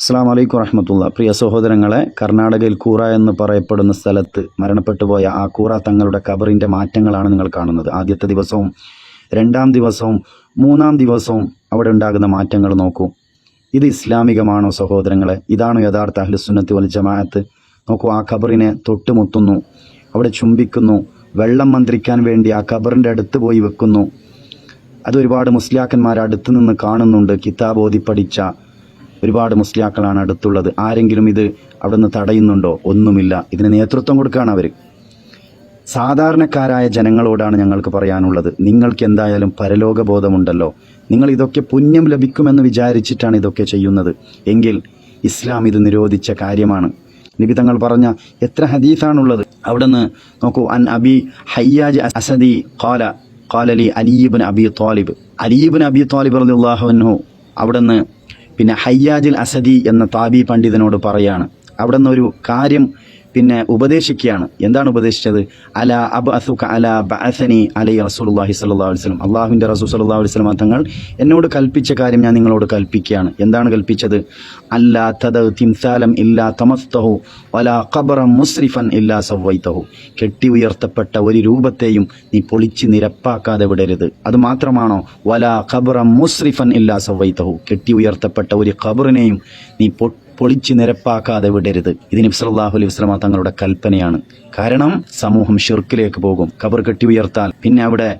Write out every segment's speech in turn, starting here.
അസ്സാം വലൈക്കും വറഹമത്തുള്ള. പ്രിയ സഹോദരങ്ങളെ കർണാടകയിൽ കൂറ എന്ന് പറയപ്പെടുന്ന സ്ഥലത്ത് മരണപ്പെട്ടു പോയ ആ കൂറ തങ്ങളുടെ കബറിന്റെ മാറ്റങ്ങളാണ് നിങ്ങൾ കാണുന്നത്. ആദ്യത്തെ ദിവസവും രണ്ടാം ദിവസവും മൂന്നാം ദിവസവും അവിടെ ഉണ്ടാകുന്ന മാറ്റങ്ങൾ നോക്കൂ. ഇത് ഇസ്ലാമികമാണോ സഹോദരങ്ങളെ? ഇതാണോ യഥാർത്ഥ അഹ്ലുസുന്നത്തി വൽ ജമാഅത്ത്? നോക്കൂ ആ ഖബറിനെ തൊട്ടുമുത്തുന്നു അവിടെ ചുംബിക്കുന്നു വെള്ളം മന്ത്രിക്കാൻ വേണ്ടി ആ ഖബറിന്റെ അടുത്ത് പോയി വെക്കുന്നു. അതൊരുപാട് മുസ്ലിയാക്കന്മാർ അടുത്ത് നിന്ന് കാണുന്നുണ്ട്. കിതാബ് ഓതി പഠിച്ച ഒരുപാട് മുസ്ലിയാക്കളാണ് അടുത്തുള്ളത്. ആരെങ്കിലും ഇത് അവിടെ നിന്ന് തടയുന്നുണ്ടോ? ഒന്നുമില്ല. ഇതിന് നേതൃത്വം കൊടുക്കുകയാണ് അവർ സാധാരണക്കാരായ ജനങ്ങളോടാണ് ഞങ്ങൾക്ക് പറയാനുള്ളത്. നിങ്ങൾക്ക് എന്തായാലും പരലോകബോധമുണ്ടല്ലോ. നിങ്ങൾ ഇതൊക്കെ പുണ്യം ലഭിക്കുമെന്ന് വിചാരിച്ചിട്ടാണ് ഇതൊക്കെ ചെയ്യുന്നത്. എങ്കിൽ ഇസ്ലാം ഇത് നിരോധിച്ച കാര്യമാണ്. നബി തങ്ങൾ പറഞ്ഞ എത്ര ഹദീസാണുള്ളത്. അവിടുന്ന് നോക്കൂ അൻ അബി ഹയ്യാജ് അസദി ഖാല ഖാലലി അലീബിൻ അബി താലിബ് അലീബിൻ അബി താലിബ് റളിയല്ലാഹു അവിടുന്ന് പിന്നെ ഹയ്യാജിൽ അസദി എന്ന താബി പണ്ഡിതനോട് പറയാണ്. അവിടെ ഒരു കാര്യം പിന്നെ ഉപദേശിക്കുകയാണ്. എന്താണ് ഉപദേശിച്ചത്? അല അബ് അസുഖ അല ബഅസനി അലൈ സ്വല്ലല്ലാഹു അലൈഹി വസല്ലം. അള്ളാഹുവിന്റെ റസൂൽ അലൈഹി വസല്ലം തങ്ങൾ എന്നോട് കൽപ്പിച്ച കാര്യം ഞാൻ നിങ്ങളോട് കൽപ്പിക്കുകയാണ്. എന്താണ് കൽപ്പിച്ചത്? അല്ലാ തദ തിംസാലം ഇല്ലാ തമസ്തഹു വലാ ഖബറം മുസ്രിഫൻ ഇല്ലാ സവൈത്തഹു കെട്ടി ഉയർത്തപ്പെട്ട ഒരു രൂപത്തെയും നീ പൊളിച്ച് നിരപ്പാക്കാതെ വിടരുത്. അത് മാത്രമാണോ? വലാ ഖബറം മുസ്രിഫൻ ഇല്ലാ സവൈത്തഹു കെട്ടി ഉയർത്തപ്പെട്ട ഒരു ഖബറിനെയും നീ പൊ പൊളിച്ച് നിരപ്പാക്കാതെ വിടരുത്. ഇത് നബി സല്ലല്ലാഹു അലൈഹി വസല്ലമ തങ്ങളുടെ കൽപ്പനയാണ്. കാരണം സമൂഹം ഷിർക്കിലേക്ക് പോകും കബർ കെട്ടി ഉയർത്താൽ പിന്നെ അവിടെ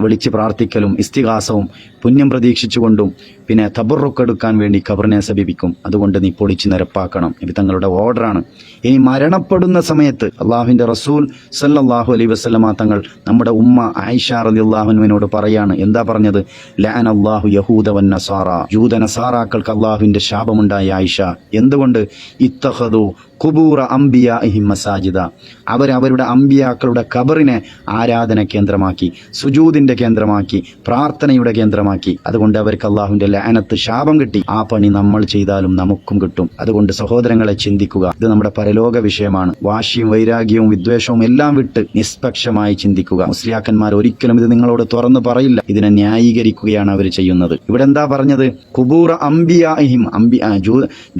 വിളിച്ച് പ്രാർത്ഥിക്കലും ഇസ്തിഹാസവും പുണ്യം പ്രതീക്ഷിച്ചുകൊണ്ടും പിന്നെ തബുറുക്കെടുക്കാൻ വേണ്ടി ഖബറിനെ സമീപിക്കും അതുകൊണ്ട് നീ പൊളിച്ച് നിരപ്പാക്കണം. ഇത് തങ്ങളുടെ ഓർഡറാണ്. ഇനി മരണപ്പെടുന്ന സമയത്ത് അള്ളാഹുവിന്റെ റസൂൽ സല്ലാഹു അലൈ വസ്ലമ തങ്ങൾ നമ്മുടെ ഉമ്മ ആയിഷ റളിയല്ലാഹുവിനോട് പറയാണ്. എന്താ പറഞ്ഞത്? ലാൻ അള്ളാഹു യഹൂദ വൻ നസാറ. യൂത നസാറാക്കൾക്ക് അള്ളാഹുവിന്റെ ശാപമുണ്ടായ ആയിഷ. എന്തുകൊണ്ട്? ഇത്തഹദു കുബൂറ അംബിയ മസാജിദ. അവർ അവരുടെ അമ്പിയാക്കളുടെ കബറിനെ ആരാധന കേന്ദ്രമാക്കി. സുജൂദിന്റെ കേന്ദ്രമാക്കി പ്രാർത്ഥനയുടെ കേന്ദ്രമാക്കി. അതുകൊണ്ട് അവർക്ക് അള്ളാഹുവിന്റെ ലാനത്ത് ശാപം കിട്ടി. ആ പണി നമ്മൾ ചെയ്താലും നമുക്കും കിട്ടും. അതുകൊണ്ട് സഹോദരങ്ങളെ ചിന്തിക്കുക ഇത് നമ്മുടെ പരലോക വിഷയമാണ്. വാശിയും വൈരാഗ്യവും വിദ്വേഷവും എല്ലാം വിട്ട് നിഷ്പക്ഷമായി ചിന്തിക്കുക. മുസ്ലിയാക്കന്മാർ ഒരിക്കലും ഇത് നിങ്ങളോട് തുറന്നു പറയില്ല. ഇതിനെ ന്യായീകരിക്കുകയാണ് അവർ ചെയ്യുന്നത്. ഇവിടെ എന്താ പറഞ്ഞത്? കുബൂർ അംബിയാഹിം അംബി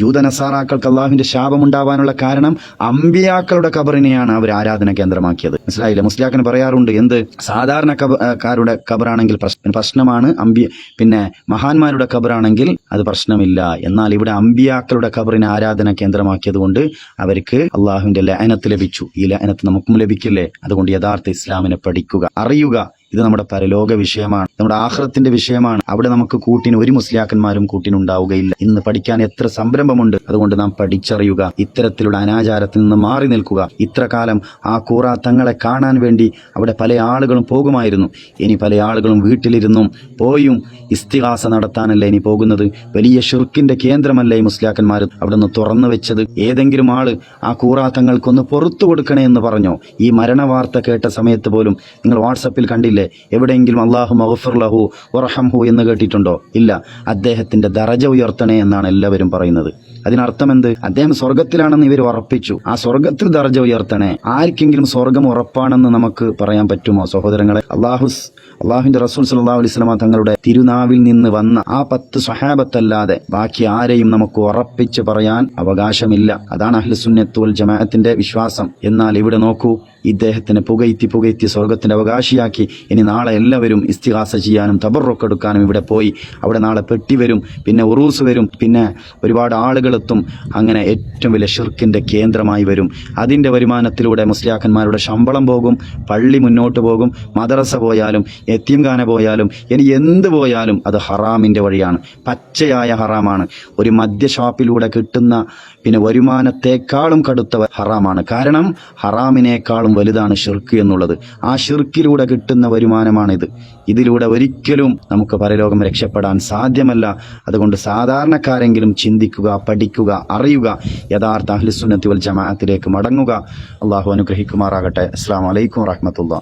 ജൂതനസാറാക്കൾക്ക് അള്ളാഹുവിന്റെ ശാപം ഉണ്ടാവാനുള്ള കാരണം അംബിയാക്കളുടെ കബറിനെയാണ് അവർ ആരാധന കേന്ദ്രമാക്കിയത്. മനസ്സിലായില്ല? മുസ്ലിയാക്കൻ പറയാറുണ്ട് എന്ത്? സാധാരണ കബ- ഖബറാണെങ്കിൽ പ്രശ്നമാണ് അമ്പി പിന്നെ മഹാന്മാരുടെ കബറാണെങ്കിൽ അത് പ്രശ്നമില്ല. എന്നാൽ ഇവിടെ അമ്പിയാക്കളുടെ കബറിനെ ആരാധന കേന്ദ്രമാക്കിയതുകൊണ്ട് അവർക്ക് അള്ളാഹുവിന്റെ ലയനത്ത് ലഭിച്ചു. ഈ ലയനത്ത് നമുക്കും ലഭിക്കില്ലേ? അതുകൊണ്ട് യഥാർത്ഥ ഇസ്ലാമിനെ പഠിക്കുക അറിയുക. ഇത് നമ്മുടെ പരലോക വിഷയമാണ്. നമ്മുടെ ആഹ്റത്തിന്റെ വിഷയമാണ്. അവിടെ നമുക്ക് കൂട്ടിന് ഒരു മുസ്ലിയാക്കന്മാരും കൂട്ടിനുണ്ടാവുകയില്ല ഇന്ന് പഠിക്കാൻ എത്ര സംരംഭമുണ്ട്. അതുകൊണ്ട് നാം പഠിച്ചറിയുക. ഇത്തരത്തിലുള്ള അനാചാരത്തിൽ നിന്ന് മാറി നിൽക്കുക. ഇത്ര കാലം ആ കൂറ തങ്ങളെ കാണാൻ വേണ്ടി അവിടെ പല ആളുകളും പോകുമായിരുന്നു. ഇനി പല ആളുകളും വീട്ടിലിരുന്നും പോയും. ഇസ്തിഹാസ നടത്താനല്ലേ ഇനി പോകുന്നത്? വലിയ ഷുർക്കിന്റെ കേന്ദ്രമല്ലേ ഈ മുസ്ലിയാക്കന്മാർ അവിടെ നിന്ന് തുറന്നു വെച്ചത്? ഏതെങ്കിലും ആൾ ആ കൂറ തങ്ങൾക്കൊന്ന് പുറത്തു കൊടുക്കണേ എന്ന് പറഞ്ഞോ? ഈ മരണവാർത്ത കേട്ട സമയത്ത് പോലും നിങ്ങൾ വാട്സപ്പിൽ കണ്ടില്ലേ? എവിടെയെങ്കിലും അള്ളാഹു മഹഫുർലഹു ഉറഹംഹു എന്ന് കേട്ടിട്ടുണ്ടോ? ഇല്ല. അദ്ദേഹത്തിന്റെ ദറജ ഉയർത്തണേ എന്നാണ് എല്ലാവരും പറയുന്നത്. അതിനർത്ഥം എന്ത് അദ്ദേഹം സ്വർഗത്തിലാണെന്ന് ഇവർ ഉറപ്പിച്ചു. ആ സ്വർഗത്തിൽ ദർജ ഉയർത്തണേ. ആർക്കെങ്കിലും സ്വർഗം ഉറപ്പാണെന്ന് നമുക്ക് പറയാൻ പറ്റുമോ സഹോദരങ്ങളെ? അള്ളാഹു അള്ളാഹുവിന്റെ റസൂൽ സല്ലല്ലാഹു അലൈഹി വസല്ലമ തങ്ങളുടെ തിരുനാവിൽ നിന്ന് വന്ന ആ പത്ത് സ്വഹാബത്തല്ലാതെ ബാക്കി ആരെയും നമുക്ക് ഉറപ്പിച്ച് പറയാൻ അവകാശമില്ല. അതാണ് അഹ്ലുസുന്നത്ത് സുന്നത്തുൽ ജമാഅത്തിന്റെ വിശ്വാസം. എന്നാൽ ഇവിടെ നോക്കൂ ഇദ്ദേഹത്തിന് പുകയ്ത്തി പുകയ്ത്തി സ്വർഗത്തിന്റെ അവകാശിയാക്കി. ഇനി നാളെ എല്ലാവരും ഇസ്തിഹാസ ചെയ്യാനും തബറൊക്കെടുക്കാനും ഇവിടെ പോയി. അവിടെ നാളെ പെട്ടി വരും പിന്നെ ഉറൂസ് വരും പിന്നെ ഒരുപാട് ആളുകളെത്തും അങ്ങനെ ഏറ്റവും വലിയ ഷിർക്കിന്റെ കേന്ദ്രമായി വരും. അതിന്റെ വരുമാനത്തിലൂടെ മുസ്ലിയാക്കന്മാരുടെ ശമ്പളം പോകും പള്ളി മുന്നോട്ട് പോകും മദ്രസ പോയാലും എത്തിയംഖാന പോയാലും ഇനി എന്ത് പോയാലും അത് ഹറാമിന്റെ വഴിയാണ്. പച്ചയായ ഹറാമാണ്. ഒരു മദ്യ ഷോപ്പിലൂടെ കിട്ടുന്ന പിന്നെ വരുമാനത്തെക്കാളും കടുത്ത ഹറാമാണ്. കാരണം ഹറാമിനേക്കാളും വലുതാണ് ഷിർക്ക് എന്നുള്ളത്. ആ ഷിർക്കിലൂടെ കിട്ടുന്ന വരുമാനമാണിത്. ഇതിലൂടെ ഒരിക്കലും നമുക്ക് പരലോകം രക്ഷപ്പെടാൻ സാധ്യമല്ല. അതുകൊണ്ട് സാധാരണക്കാരെങ്കിലും ചിന്തിക്കുക പഠിക്കുക അറിയുക യഥാർത്ഥ അഹ്ലുസുന്നത്തി വൽ ജമാഅത്തിലേക്ക് മടങ്ങുക. അള്ളാഹു അനുഗ്രഹിക്കുമാറാകട്ടെ. അസ്സാം വലൈക്കും വാഹമത്തുള്ള